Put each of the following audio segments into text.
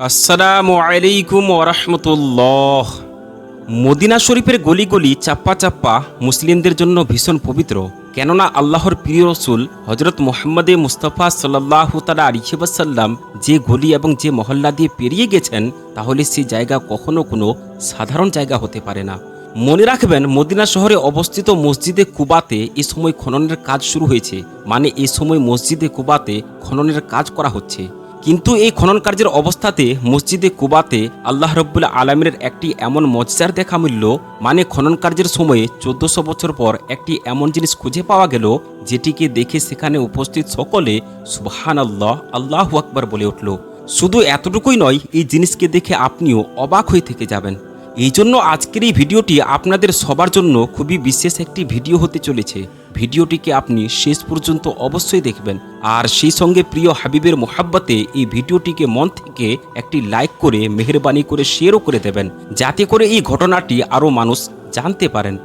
আসসালামু আলাইকুম ওরহমতুল্লাহ মদিনা শরীফের গলি গলি চাপ্পা চাপ্পা মুসলিমদের জন্য ভীষণ পবিত্র। কেননা আল্লাহর প্রিয় রসুল হজরত মোহাম্মদে মুস্তফা সাল্লাহ তালা আলিবাসাল্লাম যে গলি এবং যে মহল্লা দিয়ে পেরিয়ে গেছেন, তাহলে সেই জায়গা কখনো কোনো সাধারণ জায়গা হতে পারে না। মনে রাখবেন, মদিনা শহরে অবস্থিত মসজিদে কুবাতে এ সময় খননের কাজ শুরু হয়েছে। মানে এ সময় মসজিদে কুবাতে খননের কাজ করা হচ্ছে। কিন্তু এই খনন কার্যের অবস্থাতে মসজিদে কুবাতে আল্লাহ রব্বুল্লা আলমের একটি এমন মজার দেখা মিলল মানে খনন কার্যের সময়ে চোদ্দশো বছর পর একটি এমন জিনিস খুঁজে পাওয়া গেল, যেটিকে দেখে সেখানে উপস্থিত সকলে সুবহান আল্লাহ আল্লাহ আকবার বলে উঠল। শুধু এতটুকুই নয়, এই জিনিসকে দেখে আপনিও অবাক হয়ে থেকে যাবেন। এই জন্য আজকের এই ভিডিওটি আপনাদের সবার জন্য খুবই বিশেষ একটি ভিডিও হতে চলেছে। ভিডিওটিকে আপনি শেষ পর্যন্ত অবশ্যই দেখবেন। আর সেই সঙ্গে প্রিয় হাবিবের মোহাব্বতে এই ভিডিওটিকে মন থেকে একটি লাইক করে, মেহরবানি করে, শেয়ারও করে দেবেন। যাতে করে এই ঘটনাটি আরও মানুষ জানতে পারেন।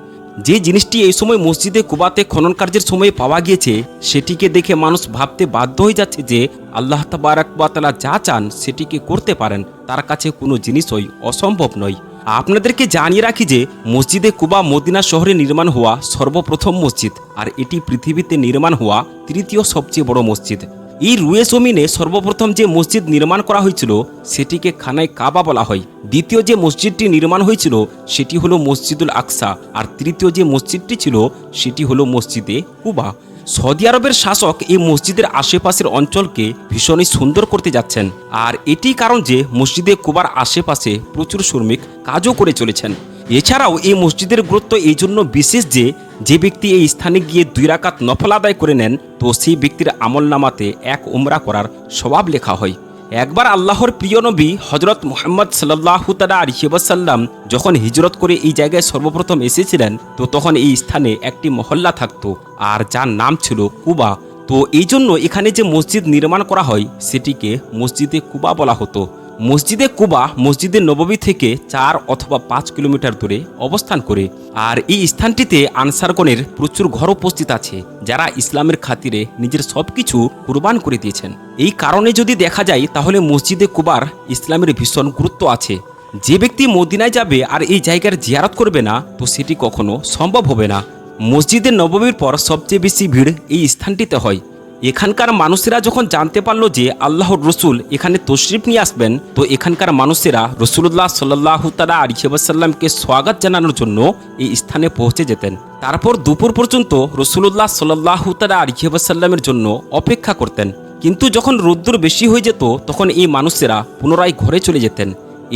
যে জিনিসটি এই সময় মসজিদে কুবাতে খনন কার্যের সময় পাওয়া গিয়েছে, সেটিকে দেখে মানুষ ভাবতে বাধ্য হয়ে যাচ্ছে যে আল্লাহ তাবারাকবাতালা যা চান সেটিকে করতে পারেন। তার কাছে কোনো জিনিসই অসম্ভব নয়। আপনাদেরকে জানিয়ে রাখি যে মসজিদে কুবা মদিনা শহরে নির্মাণ হওয়া সর্বপ্রথম মসজিদ, আর এটি পৃথিবীতে নির্মাণ হওয়া তৃতীয় সবচেয়ে বড় মসজিদ। এই রুয়ে জমিনে সর্বপ্রথম যে মসজিদ নির্মাণ করা হয়েছিল, সেটিকে খানায় কাবা বলা হয়। দ্বিতীয় যে মসজিদটি নির্মাণ হয়েছিল, সেটি হলো মসজিদুল আকসা, আর তৃতীয় যে মসজিদটি ছিল, সেটি হলো মসজিদে কুবা। সৌদি আরবের শাসক এই মসজিদের আশেপাশের অঞ্চলকে ভীষণই সুন্দর করতে যাচ্ছেন। আর এটি কারণ যে মসজিদে কুবার আশেপাশে প্রচুর শ্রমিক কাজও করে চলেছেন। এছাড়াও এই মসজিদের গুরুত্ব এই জন্য বিশেষ যে যে ব্যক্তি এই স্থানে গিয়ে দুই রাকাত নফল আদায় করে নেন, তো সেই ব্যক্তির আমল নামাতে এক উমরা করার স্বভাব লেখা হয়। একবার আল্লাহর প্রিয় নবী হজরত মোহাম্মদ সাল্লাহ তালা আলিবাসাল্লাম যখন হিজরত করে এই জায়গায় সর্বপ্রথম এসেছিলেন, তো তখন এই স্থানে একটি মহল্লা থাকত আর যার নাম ছিল কুবা। তো এই জন্য এখানে যে মসজিদ নির্মাণ করা হয়, সেটিকে মসজিদে কুবা বলা হতো। মসজিদে কুবা, মসজিদে নববী থেকে চার অথবা পাঁচ কিলোমিটার দূরে অবস্থান করে। আর এই স্থানটিতে আনসারগণের প্রচুর ঘর উপস্থিত আছে, যারা ইসলামের খাতিরে নিজের সব কিছু কুরবান করে দিয়েছেন। এই কারণে যদি দেখা যায়, তাহলে মসজিদে কুবার ইসলামের ভীষণ গুরুত্ব আছে। যে ব্যক্তি মদিনায় যাবে আর এই জায়গার জিয়ারত করবে না, তো সেটি কখনো সম্ভব হবে না। মসজিদে নবমীর পর সবচেয়ে বেশি ভিড় এই স্থানটিতে হয়। এখানকার মানুষেরা যখন জানতে পারল যে আল্লাহর রসুল এখানে তশরিফ নিয়ে আসবেন, তো এখানকার মানুষেরা রসুল্লাহ সাল্লাহ তালা আলিহাসাল্লামকে স্বাগত জানানোর জন্য এই স্থানে পৌঁছে যেতেন। তারপর দুপুর পর্যন্ত রসুল্লাহ সাল্লাহ তালা আলিহাসাল্লামের জন্য অপেক্ষা করতেন। কিন্তু যখন রোদ্দুর বেশি হয়ে যেত, তখন এই মানুষেরা পুনরায় ঘরে চলে যেতেন।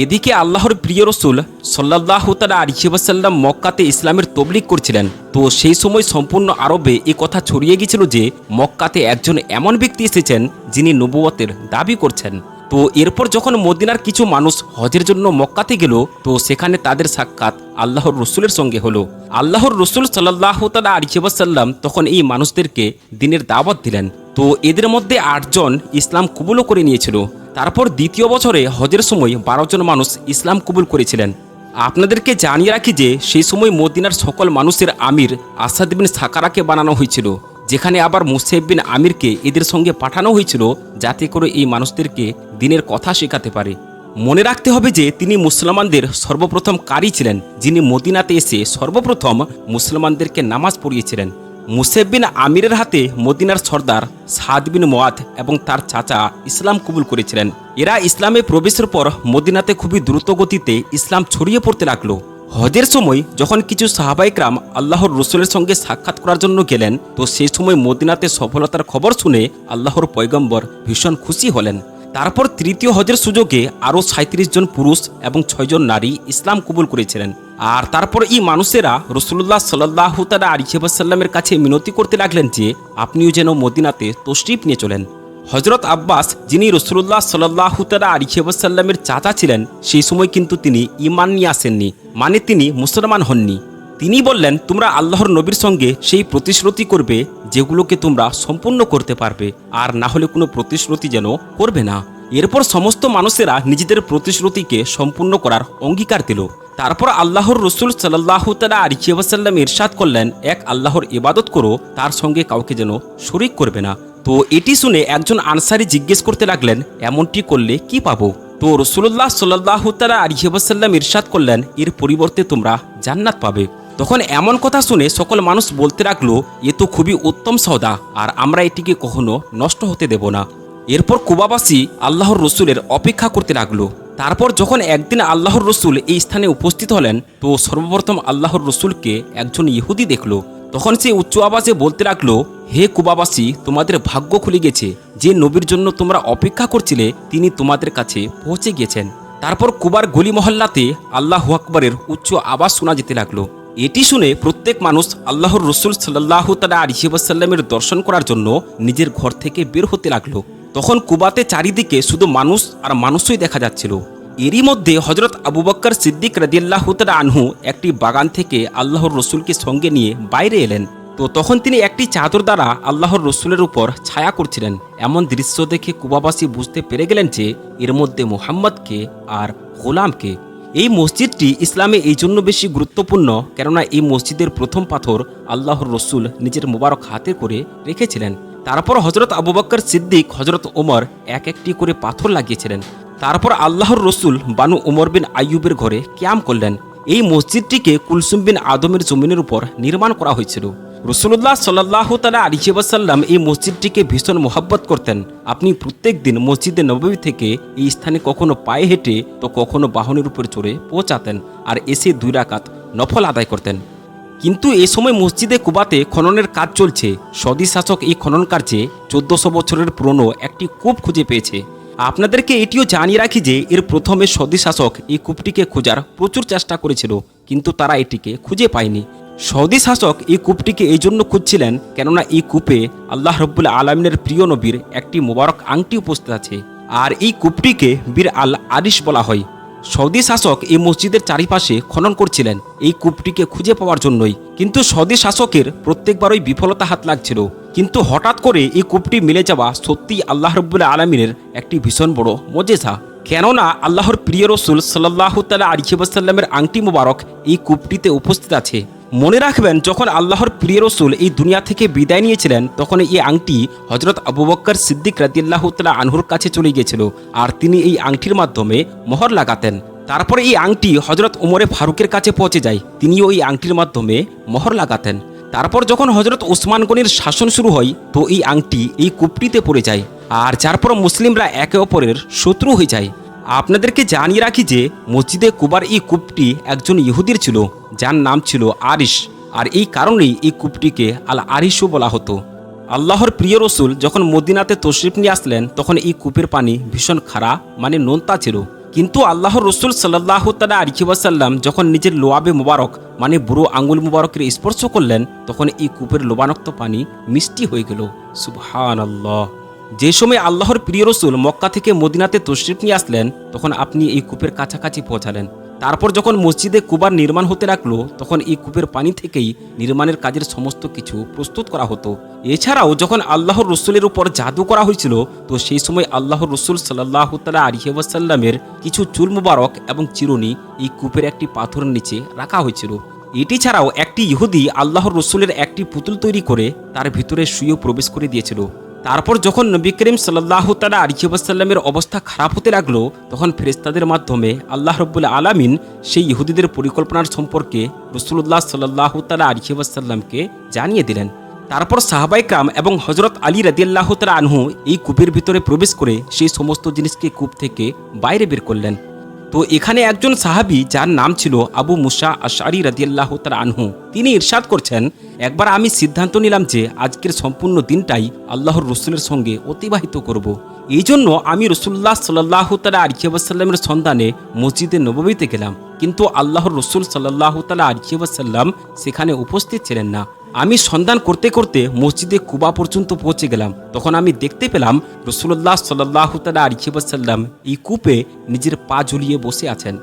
এদিকে আল্লাহর প্রিয় রসুল সাল্লাহ তালা আলিহাসাল্লাম মক্কাতে ইসলামের তবলিক করছিলেন। তো সেই সময় সম্পূর্ণ আরবে এ কথা ছড়িয়ে গিয়েছিল যে, মক্কাতে একজন এমন ব্যক্তি এসেছেন যিনি নবুয়তের দাবি করছেন। তো এরপর যখন মদিনার কিছু মানুষ হজের জন্য মক্কাতে গেল, তো সেখানে তাদের সাক্ষাৎ আল্লাহর রসুলের সঙ্গে হলো। আল্লাহর রসুল সাল্লাহ তালা আলিহাসাল্লাম তখন এই মানুষদেরকে দিনের দাওয়াত দিলেন। তো এদের মধ্যে আটজন ইসলাম কবুলও করে নিয়েছিল। তারপর দ্বিতীয় বছরে হজের সময় বারো জন মানুষ ইসলাম কবুল করেছিলেন। আপনাদেরকে জানিয়ে রাখি যে, সেই সময় মদিনার সকল মানুষের আমির আসাদ বিন সাকারাকে বানানো হয়েছিল, যেখানে আবার মুসেব বিন আমিরকে এদের সঙ্গে পাঠানো হয়েছিল যাতে করে এই মানুষদেরকে দিনের কথা শেখাতে পারে। মনে রাখতে হবে যে, তিনি মুসলমানদের সর্বপ্রথম কারি ছিলেন, যিনি মদিনাতে এসে সর্বপ্রথম মুসলমানদেরকে নামাজ পড়িয়েছিলেন। মুসেব বিন আমিরের হাতে মদিনার সর্দার সাদ বিন মোয়াদ এবং তার চাচা ইসলাম কবুল করেছিলেন। এরা ইসলামে প্রবেশের পর মদিনাতে খুবই দ্রুত গতিতে ইসলাম ছড়িয়ে পড়তে লাগল। হজের সময় যখন কিছু সাহাবাইকরাম আল্লাহর রসুলের সঙ্গে সাক্ষাৎ করার জন্য গেলেন, তো সেই সময় মদিনাতে সফলতার খবর শুনে আল্লাহর পয়গম্বর ভীষণ খুশি হলেন। তারপর তৃতীয় হজের সুযোগে আরও সাঁত্রিশ জন পুরুষ এবং ছয়জন নারী ইসলাম কবুল করেছিলেন। আর তারপর এই মানুষেরা রসুল্লাহ সাল্লাহ তালা আলিহাসাল্লামের কাছে মিনতি করতে লাগলেন যে, আপনিও যেন মদিনাতে তশরিফ নিয়ে চলেন। হজরত আব্বাস, যিনি রসুল্লাহ সাল্লাহ তালা আলিহাসাল্লামের চাচা ছিলেন, সেই সময় কিন্তু তিনি ইমান নিয়ে আসেননি মানে তিনি মুসলমান হননি। তিনি বললেন, তোমরা আল্লাহর নবীর সঙ্গে সেই প্রতিশ্রুতি করবে যেগুলোকে তোমরা সম্পূর্ণ করতে পারবে, আর না হলে কোনো প্রতিশ্রুতি যেন করবে না। এরপর সমস্ত মানুষেরা নিজেদের প্রতিশ্রুতিকে সম্পূর্ণ করার অঙ্গীকার দিল। তারপর আল্লাহর রসুল সাল্লাহ তালা আলিয়াসাল্লাম ইরশাদ করলেন, এক আল্লাহর ইবাদত করো, তার সঙ্গে কাউকে যেন শরিক করবে না। তো এটি শুনে একজন আনসারি জিজ্ঞেস করতে লাগলেন, এমনটি করলে কি পাবো? তো রসুল্লাহ সাল্লাহ তালা আলিহাসাল্লাম ইরশাদ করলেন, এর পরিবর্তে তোমরা জান্নাত পাবে। তখন এমন কথা শুনে সকল মানুষ বলতে লাগল, এ তো খুবই উত্তম সওদা, আর আমরা এটিকে কখনো নষ্ট হতে দেব না। এরপর কুবাবাসী আল্লাহর রসুলের অপেক্ষা করতে লাগল। তারপর যখন একদিন আল্লাহর রসুল এই স্থানে উপস্থিত হলেন, তো সর্বপ্রথম আল্লাহর রসুলকে একজন ইহুদি দেখল। তখন সে উচ্চ আওয়াজে বলতে লাগল, হে কুবাবাসী, তোমাদের ভাগ্য খুলে গেছে। যে নবীর জন্য তোমরা অপেক্ষা করছিলে, তিনি তোমাদের কাছে পৌঁছে গিয়েছেন। তারপর কুবার গলি মহল্লাতে আল্লাহ আকবরের উচ্চ আওয়াজ শোনা যেতে লাগল। এটি শুনে প্রত্যেক মানুষ আল্লাহর রসুল সাল্লাহ তালা আলিহাসাল্লামের দর্শন করার জন্য নিজের ঘর থেকে বের হতে লাগল। তখন কুবাতে চারিদিকে শুধু মানুষ আর মানুষই দেখা যাচ্ছিল। এরই মধ্যে হজরত আবু বক্কর সিদ্দিক রাদিয়াল্লাহ তালা আনহু একটি বাগান থেকে আল্লাহর রসুলকে সঙ্গে নিয়ে বাইরে এলেন। তো তখন তিনি একটি চাদর দ্বারা আল্লাহর রসুলের উপর ছায়া করছিলেন। এমন দৃশ্য দেখে কুবাবাসী বুঝতে পেরে গেলেন যে, এর মধ্যে মোহাম্মদকে আর গোলামকে এই মসজিদটি ইসলামে এই জন্য বেশি গুরুত্বপূর্ণ কেননা এই মসজিদের প্রথম পাথর আল্লাহর রসুল নিজের মোবারক হাতে করে রেখেছিলেন। তারপর হজরত আবু বক্কর সিদ্দিক হজরত ওমর এক একটি করে পাথর লাগিয়েছিলেন। তারপর আল্লাহর রসুল বানু ওমর বিন আইয়ুবের ঘরে ক্যাম করলেন। এই মসজিদটিকে কুলসুম বিন আদমের জমিনের উপর নির্মাণ করা হয়েছিল। রসুল্লাহ সাল্লাহ তালা আলিবাসাল্লাম এই মসজিদটিকে ভীষণ মোহাব্বত করতেন। আপনি প্রত্যেক দিন মসজিদে নবমী থেকে এই স্থানে কখনো পায়ে হেঁটে তো কখনো বাহনের উপরে চড়ে পৌঁছাতেন আর এসে দুই রাকাত নফল আদায় করতেন। কিন্তু এ সময় মসজিদে কুবাতে খননের কাজ চলছে। সদি শাসক এই খনন কার্যে চোদ্দশো বছরের পুরনো একটি কূপ খুঁজে পেয়েছে। আপনাদেরকে এটিও জানিয়ে রাখি যে এর প্রথমে সদি শাসক এই কূপটিকে খোঁজার প্রচুর চেষ্টা করেছিল, কিন্তু তারা এটিকে খুঁজে পায়নি। সৌদি শাসক এই কূপটিকে এই জন্য খুঁজছিলেন কেননা এই কূপে আল্লাহ রব্বুল আলমিনের প্রিয় নবীর একটি মোবারক আংটি উপস্থিত আছে। আর এই কূপটিকে বীর আল আরিশ বলা হয়। সৌদি শাসক এই মসজিদের চারিপাশে খনন করছিলেন এই কূপটিকে খুঁজে পাওয়ার জন্যই। কিন্তু সৌদি শাসকের প্রত্যেকবারই বিফলতা হাত লাগছিল। কিন্তু হঠাৎ করে এই কূপটি মিলে যাওয়া সত্যিই আল্লাহ রব্বুল্লাহ আলমিনের একটি ভীষণ বড় মজেসা কেননা আল্লাহর প্রিয় রসুল সাল্লাহ তালা আলিবাসাল্লামের আংটি মোবারক এই কূপটিতে উপস্থিত আছে। মনে রাখবেন, যখন আল্লাহর প্রিয় রসুল এই দুনিয়া থেকে বিদায় নিয়েছিলেন, তখন এই আংটি হজরত আবু বক্কর সিদ্দিক রাদিল্লাহ তালা আনহুর কাছে চলে গিয়েছিল আর তিনি এই আংটির মাধ্যমে মোহর লাগাতেন। তারপরে এই আংটি হজরত উমরে ফারুকের কাছে পৌঁছে যায়, তিনিও এই আংটির মাধ্যমে মোহর লাগাতেন। তারপর যখন হজরত ওসমান গনির শাসন শুরু হয়, তো এই আংটি এই কুপটিতে পড়ে যায় আর যার পর মুসলিমরা একে অপরের শত্রু হয়ে যায়। আপনাদেরকে জানিয়ে রাখি যে মসজিদে কুবার এই কূপটি একজন ইহুদির ছিল, যার নাম ছিল আরিশ। আর এই কারণেই এই কূপটিকে আল আরিশও বলা হতো। আল্লাহর প্রিয় রসুল যখন মদিনাতে তশরিফ নিয়ে আসলেন, তখন এই কূপের পানি ভীষণ খারাপ মানে নোনতা ছিল। কিন্তু আল্লাহর রসুল সাল্লাহ তালা আলিবাসাল্লাম যখন নিজের লোয়াবে মোবারক মানে বুড়ো আঙ্গুল মোবারকের স্পর্শ করলেন, তখন এই কূপের লোবানক্ত পানি মিষ্টি হয়ে গেল। সুবহান আল্লাহ যে সময় আল্লাহর প্রিয় রসুল মক্কা থেকে মদিনাতে তশরিফ নিয়ে আসলেন, তখন আপনি এই কূপের কাছাকাছি পৌঁছালেন। তারপর যখন মসজিদে কুবার নির্মাণ হতে লাগল, তখন এই কূপের পানি থেকেই নির্মাণের কাজের সমস্ত কিছু প্রস্তুত করা হতো। এছাড়াও যখন আল্লাহর রসুলের উপর জাদু করা হয়েছিল, তো সেই সময় আল্লাহর রসুল সাল্লাহ তালা আলিহাসাল্লামের কিছু চুল মুবারক এবং চিরুনি এই কূপের একটি পাথরের নিচে রাখা হয়েছিল। এটি ছাড়াও একটি ইহুদি আল্লাহর রসুলের একটি পুতুল তৈরি করে তার ভিতরে শুয়ে প্রবেশ করে দিয়েছিল। তারপর যখন নবী করিম সাল্লাহ তালা আলিহাসাল্লামের অবস্থা খারাপ হতে লাগল, তখন ফেরেস্তাদের মাধ্যমে আল্লাহ রব্বুল আলামিন সেই ইহুদিদের পরিকল্পনার সম্পর্কে রসুল্লাহ সাল্লাহ তালা আলিহাসাল্লামকে জানিয়ে দিলেন। তারপর সাহাবাইকরাম এবং হজরত আলী রাদিয়াল্লাহ তালা আনহু এই কূপের ভিতরে প্রবেশ করে সেই সমস্ত জিনিসকে কূপ থেকে বাইরে বের করলেন। তো এখানে একজন সাহাবি, যার নাম ছিল আবু মুসা আশারি রাদিয়াল্লাহ তার আনহু, তিনি ইরশাদ করছেন, একবার আমি সিদ্ধান্ত নিলাম যে আজকের সম্পূর্ণ দিনটাই আল্লাহর রসুলের সঙ্গে অতিবাহিত করব। এই জন্য আমি রসুল্লাহ সাল্লাহ তালা আলিয়াসাল্লামের সন্ধানে মসজিদে নবমীতে গেলাম কিন্তু আল্লাহর রসুল সাল্লাহ তালা আলিয়াসাল্লাম সেখানে উপস্থিত ছিলেন না আমি সন্ধান করতে করতে মসজিদে কুবা পর্যন্ত পৌঁছে গেলাম। তখন আমি দেখতে পেলাম রসুল্লাহ সাল্লাহ তালা এই কূপে নিজের পা ঝুলিয়ে বসে আছেন।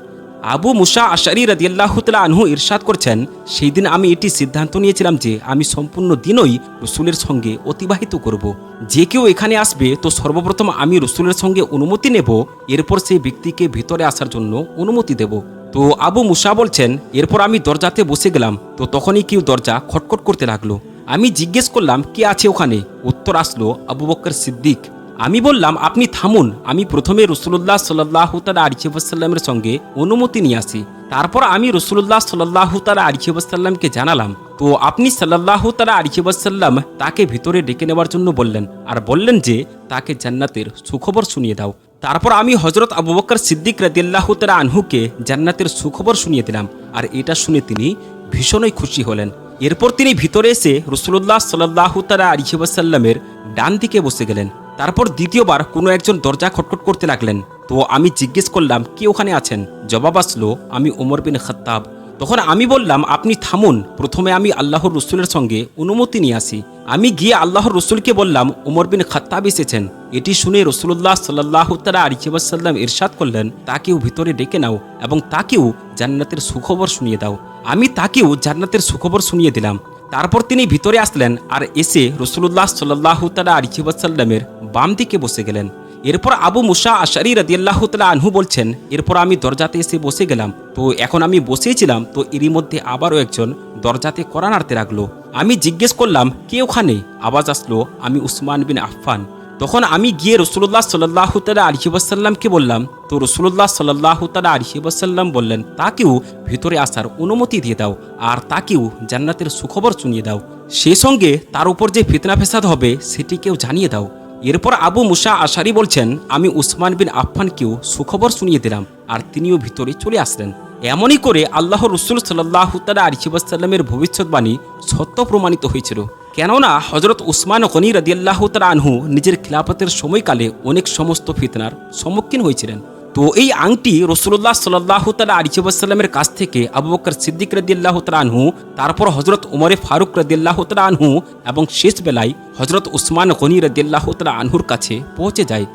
আবু মুসা আশারি রাদিয়াল্লাহ তালা আনহু ইরশাদ করছেন, সেই দিন আমি এটি সিদ্ধান্ত নিয়েছিলাম যে আমি সম্পূর্ণ দিনই রসুলের সঙ্গে অতিবাহিত করব। যে কেউ এখানে আসবে তো সর্বপ্রথম আমি রসুলের সঙ্গে অনুমতি নেব, এরপর সেই ব্যক্তিকে ভিতরে আসার জন্য অনুমতি দেব। তো আবু মুসা বলছেন, এরপর আমি দরজাতে বসে গেলাম। তো তখনই কেউ দরজা খটখট করতে লাগল। আমি জিজ্ঞেস করলাম, কে আছে ওখানে? উত্তর আসলো, আবু বক্কর সিদ্দিক। আমি বললাম, আপনি থামুন, আমি প্রথমে রসুল্লাহ সাল্লাহ তালা আরিফাসাল্লামের সঙ্গে অনুমতি নিয়ে আসি। তারপর আমি রসুল্লাহ সাল্লাহ তালা আরিফাসাল্লামকে জানালাম। তো আপনি সাল্লাহ তালা আরিফাসাল্লাম তাকে ভিতরে ডেকে নেওয়ার জন্য বললেন, আর বললেন যে, তাকে জান্নাতের সুখবর শুনিয়ে দাও। তারপর আমি হজরত আবু বকর সিদ্দিক রাদিয়াল্লাহু তালা আনহুকে জান্নাতের সুখবর শুনিয়ে দিলাম। আর এটা শুনে তিনি ভীষণই খুশি হলেন। এরপর তিনি ভিতরে এসে রসুল্লাহ সাল্লাহ তালা আলিহাসাল্লামের ডান দিকে বসে গেলেন। তারপর দ্বিতীয়বার কোনো একজন দরজা খটখট করতে লাগলেন। তো আমি জিজ্ঞেস করলাম, কে ওখানে আছেন? জবাব আসলো, আমি ওমর বিন খত্তাব। তখন আমি বললাম, আপনি থামুন, প্রথমে আমি আল্লাহর রসুলের সঙ্গে অনুমতি নিয়ে আসি। আমি গিয়ে আল্লাহর রসুলকে বললাম ওমর বিন খত্তাব এসেছেন। এটি শুনে রসুল্লাহ সাল্লাহ তালা আলিহাসাল্লাম ইরশাদ করলেন, তাকেও ভিতরে ডেকে নাও এবং তাকেও জান্নাতের সুখবর শুনিয়ে দাও। আমি তাকেও জান্নাতের সুখবর শুনিয়ে দিলাম। তারপর তিনি ভিতরে আসলেন আর এসে রসুল্লাহ সাল্লাহ তালা আলিহাসাল্লামের বাম দিকে বসে গেলেন। এরপর আবু মুসা আশারি রাদিয়াল্লাহ আনহু বলছেন, এরপর আমি দরজাতে এসে বসে গেলাম। তো এখন আমি বসেছিলাম, তো এরই মধ্যে আবারও একজন দরজাতে করা নাড়তে লাগল। আমি জিজ্ঞেস করলাম, কে ওখানে? আওয়াজ আসলো, আমি উসমান বিন আফফান। তখন আমি গিয়ে রসুল্লাহ সাল্লাহ তালা আলহিবাসাল্লামকে বললাম, তো রসুল্লাহ সাল্লাহ তালা আলহিবাসাল্লাম বললেন, তাকেও ভিতরে আসার অনুমতি দিয়ে দাও, আর তাকেও জান্নাতের সুখবর শুনিয়ে দাও। সেই সঙ্গে তার উপর যে ফিতনা ফেসাদ হবে সেটিকেও জানিয়ে দাও। এরপর আবু মুসা আশারি বলছেন, আমি উসমান বিন আফফানকেও সুখবর শুনিয়ে দিলাম, আর তিনিও ভিতরে চলে আসলেন। এমনই করে আল্লাহ রসুল সাল্লাহ তালা আলিবাসাল্লামের ভবিষ্যৎবাণী সত্য প্রমাণিত হয়েছিল। কেননা হজরত উসমান গনি রদিয়াল্লাহ তালা আনহু নিজের খিলাফতের সময়কালে অনেক সমস্ত ফিতনার সম্মুখীন হয়েছিলেন। তো এই আংটি রসুল্লাহ সাল্লাহ তালা আলিবাসাল্লামের কাছ থেকে আবু বকর সিদ্দিক রদিয়াল্লাহ তালা আনহু, তারপর হজরত উমরে ফারুক রদিয়াল্লাহ তালা আনহু এবং শেষ বেলায় হজরত উসমান গনি রদিয়াল্লাহ তালা আনহুর কাছে পৌঁছে যায়।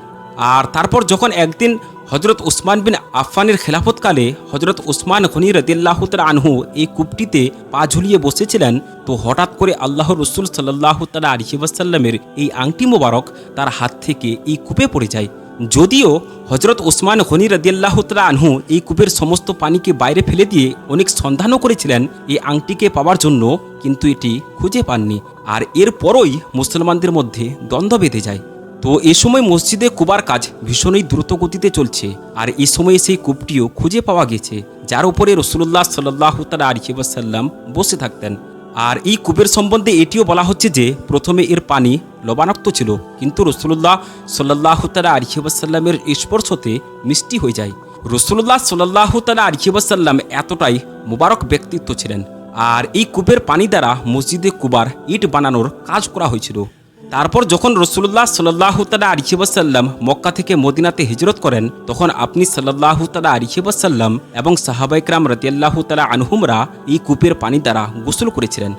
আর তারপর যখন একদিন হজরত উসমান বিন আফফানের খেলাফতকালে হজরত উসমান খনি রদিল্লাহ আনহু এই কূপটিতে পা ঝুলিয়ে বসেছিলেন, তো হঠাৎ করে আল্লাহ রসুল সাল্লাহ তালা আলিহাসাল্লামের এই আংটি মোবারক তার হাত থেকে এই কূপে পড়ে যায়। যদিও হজরত উসমান খনি রদিয়াল্লাহ আনহু এই কূপের সমস্ত পানিকে বাইরে ফেলে দিয়ে অনেক সন্ধানও করেছিলেন এই আংটিকে পাওয়ার জন্য, কিন্তু এটি খুঁজে পাননি। আর এরপরই মুসলমানদের মধ্যে দ্বন্দ্ব বেঁধে যায়। তো এ সময় মসজিদে কুবার কাজ ভীষণই দ্রুত গতিতে চলছে, আর এ সময় সেই কূপটিও খুঁজে পাওয়া গেছে, যার উপরে রসুল্লাহ সাল্লাহ তালা আলিবাসাল্লাম বসে থাকতেন। আর এই কূপের সম্বন্ধে এটিও বলা হচ্ছে যে, প্রথমে এর পানি লবণাক্ত ছিল, কিন্তু রসুল্লাহ সাল্লাহ তালা আলিবাসাল্লামের স্পর্শতে মিষ্টি হয়ে যায়। রসুল্লাহ সাল্লাহ তালা আলিবাসাল্লাম এতটাই মুবারক ব্যক্তিত্ব ছিলেন। আর এই কূপের পানি দ্বারা মসজিদে কুবার ইট বানানোর কাজ করা হয়েছিল। তারপর যখন রসুল্লাহ সাল্লাহ তালা আরিখিবাসাল্লাম মক্কা থেকে মদিনাতে হিজরত করেন, তখন আপনি সাল্লাহ তালা আরিখিবাসাল্লাম এবং সাহাবাইকরাম রতিয়াল্লাহ তালা আনহুমরা এই কূপের পানি দ্বারা গোসল করেছিলেন।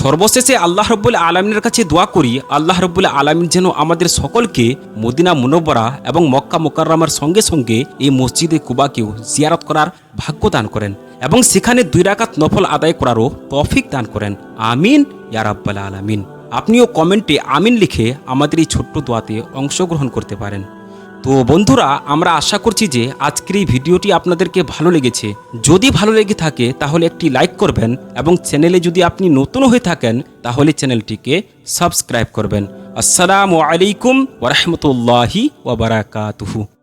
সর্বশেষে আল্লাহ রব্বুল আলমিনের কাছে দোয়া করি, আল্লাহ রব্বুল আলমিন যেন আমাদের সকলকে মদিনা মুনব্বরা এবং মক্কা মোকাররামার সঙ্গে সঙ্গে এই মসজিদে কুবাকেও জিয়ারত করার ভাগ্য দান করেন এবং সেখানে দুই রাকাত নফল আদায় করারও তফিক দান করেন। আমিন ইয়ারাব্বাল আলামিন। আপনিও কমেন্টে আমিন লিখে আমাদের এই ছোট্ট দোয়াতে অংশগ্রহণ করতে পারেন। তো বন্ধুরা, আমরা আশা করছি যে আজকের এই ভিডিওটি আপনাদেরকে ভালো লেগেছে। যদি ভালো লেগে থাকে, তাহলে একটি লাইক করবেন এবং চ্যানেলে যদি আপনি নতুন হয়ে থাকেন, তাহলে চ্যানেলটিকে সাবস্ক্রাইব করবেন। আসসালামু আলাইকুম ওরহমতুল্লাহি ওবরাকাতুহু